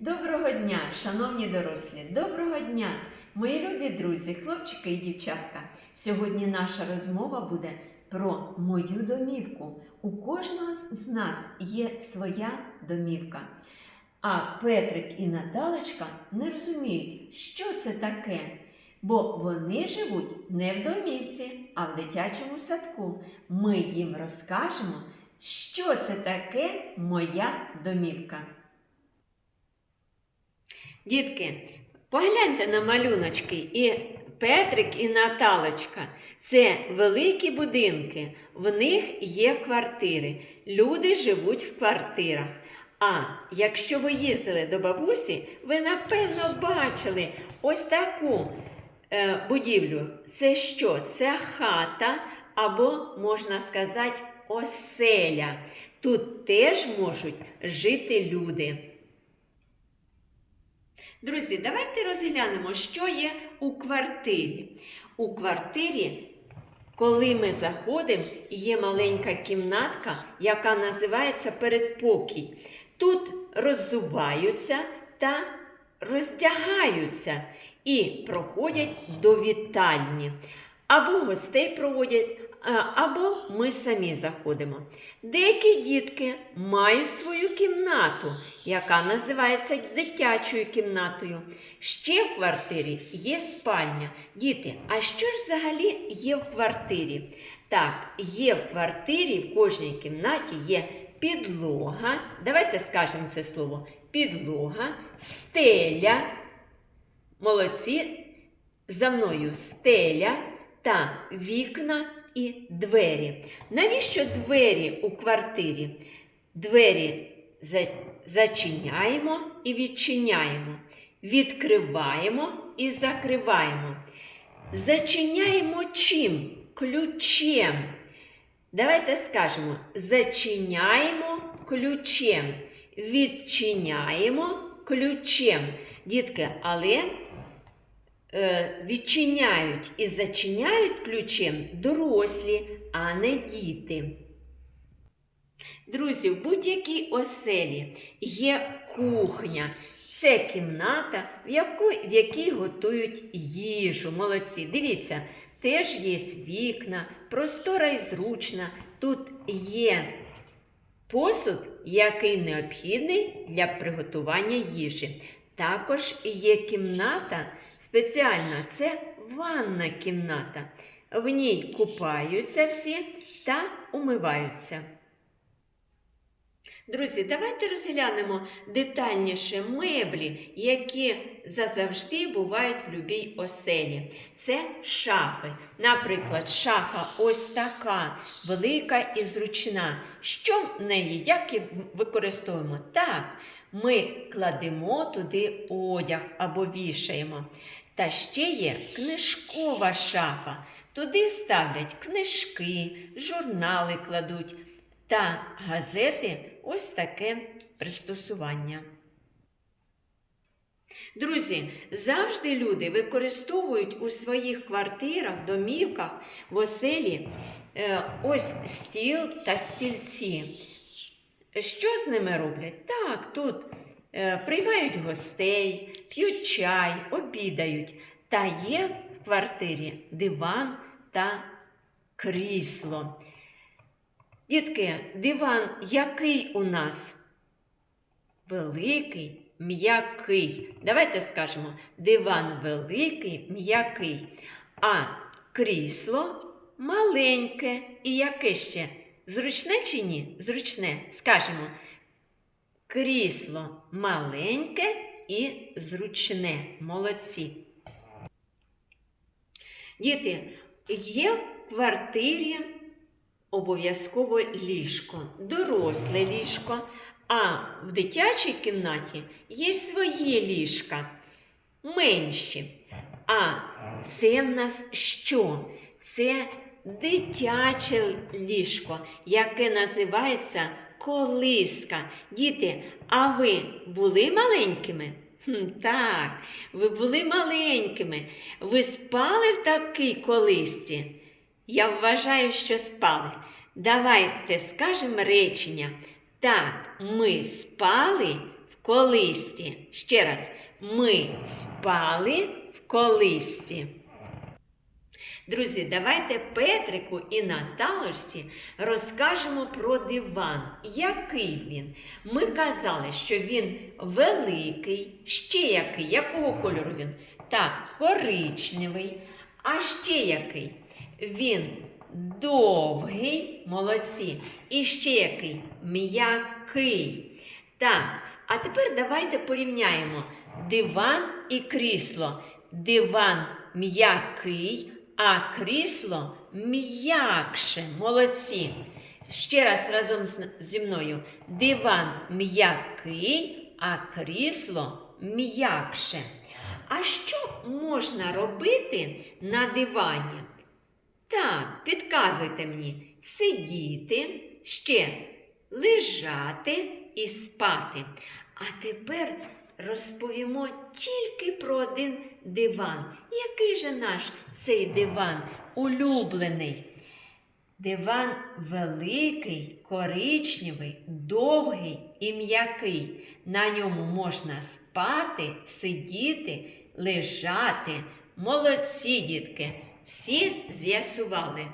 Доброго дня, шановні дорослі! Доброго дня, мої любі друзі, хлопчики і дівчатка. Сьогодні наша розмова буде про мою домівку. У кожного з нас є своя домівка. А Петрик і Наталочка не розуміють, що це таке, бо вони живуть не в домівці, а в дитячому садку. Ми їм розкажемо, що це таке моя домівка. Дітки, погляньте на малюночки і Петрик і Наталочка. Це великі будинки, в них є квартири. Люди живуть в квартирах. А якщо ви їздили до бабусі, ви напевно бачили ось таку е, будівлю. Це що? Це хата або, можна сказати, оселя. Тут теж можуть жити люди. Друзі, давайте розглянемо, що є у квартирі. У квартирі, коли ми заходимо, є маленька кімнатка, яка називається передпокій. Тут роззуваються та роздягаються і проходять до вітальні. Або гостей проводять, або ми самі заходимо. Деякі дітки мають свою кімнату, яка називається дитячою кімнатою. Ще в квартирі є спальня. Діти, а що ж взагалі є в квартирі? Так, є в квартирі, в кожній кімнаті є підлога. Давайте скажемо це слово: підлога, стеля. Молодці. За мною стеля та вікна і двері. Навіщо двері у квартирі? Двері зачиняємо і відчиняємо, відкриваємо і закриваємо. Зачиняємо чим? Ключем. Давайте скажемо: зачиняємо ключем, відчиняємо ключем. Дітки, але відчиняють і зачиняють ключем дорослі, а не діти. Друзі, в будь-якій оселі є кухня. Це кімната, в, яку, в якій готують їжу. Молодці. Дивіться, теж є вікна, простора і зручна. Тут є посуд, який необхідний для приготування їжі. Також є кімната спеціальна, це ванна кімната. В ній купаються всі та умиваються. Друзі, давайте розглянемо детальніше меблі, які зазавжди бувають в любій оселі. Це шафи. Наприклад, шафа ось така велика і зручна. Що в неї, як її використовуємо? Так, ми кладемо туди одяг або вішаємо. Та ще є книжкова шафа. Туди ставлять книжки, журнали кладуть та газети ось таке пристосування. Друзі, завжди люди використовують у своїх квартирах, домівках, в оселі е, ось стіл та стільці. Що з ними роблять? Так, тут приймають гостей, п'ють чай, обідають. Та є в квартирі диван та крісло. Дітки, диван який у нас? Великий, м'який. Давайте скажемо, диван великий, м'який, а крісло маленьке. І яке ще? Зручне чи ні? Зручне. Скажемо, крісло маленьке і зручне. Молодці. Діти, є в квартирі обов'язково ліжко, доросле ліжко, а в дитячій кімнаті є свої ліжка, менші. А це в нас що? Це дитяче ліжко, яке називається колиска. Діти, а ви були маленькими? Так, ви були маленькими. Ви спали в такій колисці? Я вважаю, що спали. Давайте скажемо речення. Так, ми спали в колисці. Ще раз, ми спали в колисці. Друзі, давайте Петрику і Наталочці розкажемо про диван. Який він? Ми казали, що він великий, ще який. Якого кольору він? Так, коричневий. А ще який? Він довгий, молодці. І ще який? М'який. Так, а тепер давайте порівняємо диван і крісло. Диван м'який, а крісло м'якше. Молодці. Ще раз разом зі мною. Диван м'який, а крісло м'якше. А що можна робити на дивані? Так, підказуйте мені. Сидіти, ще лежати і спати. А тепер розповімо тільки про один диван. Який же наш цей диван улюблений? Диван великий, коричневий, довгий і м'який. На ньому можна спати, сидіти, лежати. Молодці, дітки, всі з'ясували.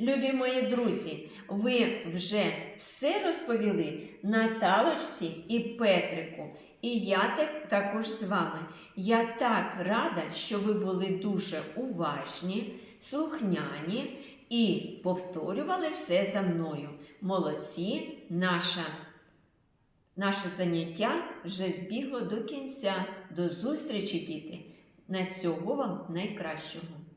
Любі мої друзі, ви вже все розповіли Наталочці і Петрику. І я також з вами. Я так рада, що ви були дуже уважні, слухняні і повторювали все за мною. Молодці, наша, наше заняття вже збігло до кінця. До зустрічі, діти! На всього вам найкращого!